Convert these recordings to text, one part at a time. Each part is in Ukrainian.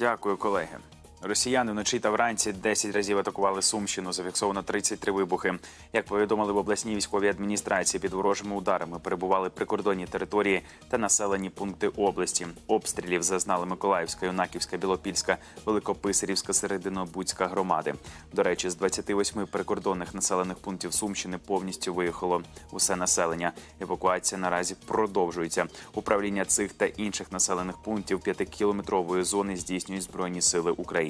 Дякую, колеги. Росіяни вночі та вранці 10 разів атакували Сумщину. Зафіксовано 33 вибухи. Як повідомили в обласній військовій адміністрації, під ворожими ударами перебували прикордонні території та населені пункти області. Обстрілів зазнали Миколаївська, Юнаківська, Білопільська, Великописарівська, Серединобудська громади. До речі, з 28 прикордонних населених пунктів Сумщини повністю виїхало усе населення. Евакуація наразі продовжується. Управління цих та інших населених пунктів п'ятикілометрової зони здійснюють збройні сили України.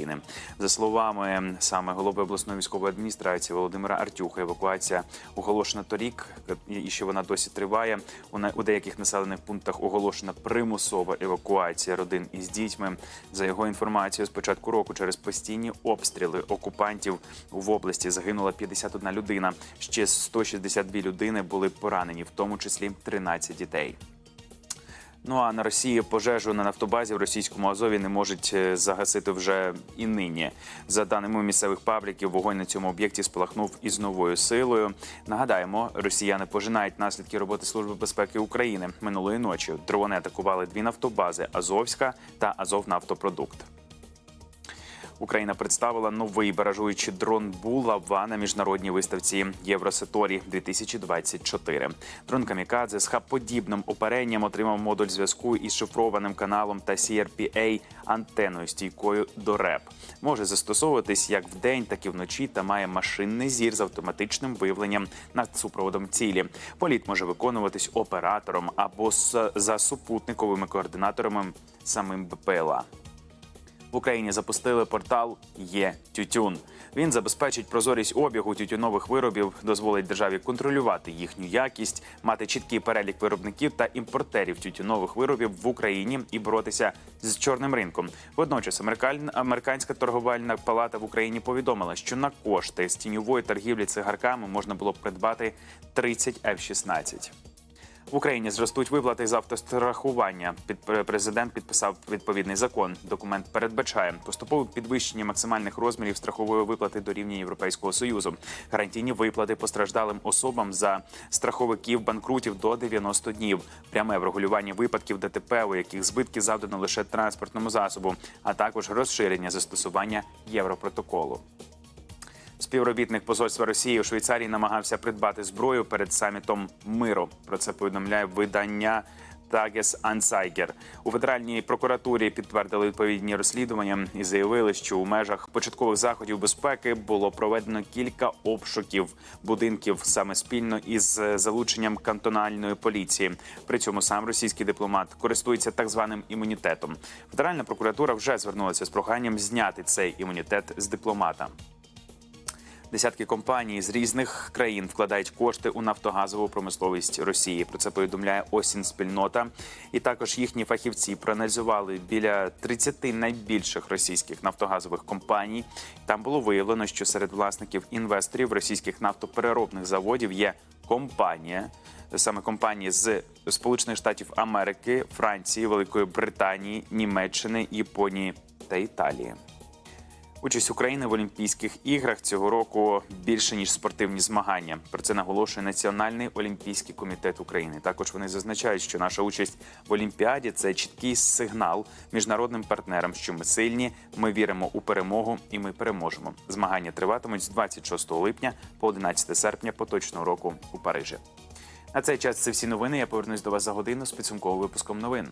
За словами саме голови обласної військової адміністрації Володимира Артюха, евакуація оголошена торік, і що вона досі триває. У деяких населених пунктах оголошена примусова евакуація родин із дітьми. За його інформацією, з початку року через постійні обстріли окупантів в області загинула 51 людина. Ще 162 людини були поранені, в тому числі 13 дітей. Ну а на Росії пожежу на нафтобазі в російському Азові не можуть е, загасити вже і нині. За даними місцевих пабліків, вогонь на цьому об'єкті спалахнув із новою силою. Нагадаємо, росіяни пожинають наслідки роботи Служби безпеки України минулої ночі. Дрони атакували дві нафтобази Азовська та Азовнафтопродукт. Україна представила новий баражуючий дрон Булава на міжнародній виставці Євросеторі 2024. Дрон Камікадзе з хаб-подібним оперенням отримав модуль зв'язку із шифрованим каналом та CRPA антеною стійкою до РЕП. Може застосовуватись як вдень, так і вночі та має машинний зір з автоматичним виявленням над супроводом цілі. Політ може виконуватись оператором або з- за супутниковими координаторами самим БПЛА. В Україні запустили портал Є Тютюн. Він забезпечить прозорість обігу тютюнових виробів, дозволить державі контролювати їхню якість, мати чіткий перелік виробників та імпортерів тютюнових виробів в Україні і боротися з чорним ринком. Водночас американська торговельна палата в Україні повідомила, що на кошти з тіньової торгівлі цигарками можна було придбати 30 F-16. В Україні зростуть виплати з автострахування. Під президент підписав відповідний закон. Документ передбачає поступове підвищення максимальних розмірів страхової виплати до рівня Європейського союзу, гарантійні виплати постраждалим особам за страховиків банкрутів до 90 днів, пряме врегулювання випадків ДТП, у яких збитки завдано лише транспортному засобу, а також розширення застосування європротоколу. Співробітник посольства Росії у Швейцарії намагався придбати зброю перед самітом миру. Про це повідомляє видання. Тагес Ансайгер у федеральній прокуратурі підтвердили відповідні розслідування і заявили, що у межах початкових заходів безпеки було проведено кілька обшуків будинків саме спільно із залученням кантональної поліції. При цьому сам російський дипломат користується так званим імунітетом. Федеральна прокуратура вже звернулася з проханням зняти цей імунітет з дипломата. Десятки компаній з різних країн вкладають кошти у нафтогазову промисловість Росії. Про це повідомляє Осінь спільнота. І також їхні фахівці проаналізували біля 30 найбільших російських нафтогазових компаній. Там було виявлено, що серед власників інвесторів російських нафтопереробних заводів є компанія. Саме компанії з Сполучених Штатів Америки, Франції, Великої Британії, Німеччини, Японії та Італії. Участь України в Олімпійських іграх цього року більше ніж спортивні змагання. Про це наголошує Національний олімпійський комітет України. Також вони зазначають, що наша участь в Олімпіаді це чіткий сигнал міжнародним партнерам, що ми сильні, ми віримо у перемогу і ми переможемо. Змагання триватимуть з 26 липня по 11 серпня поточного року у Парижі. На цей час це всі новини. Я повернусь до вас за годину з підсумковим випуском новин.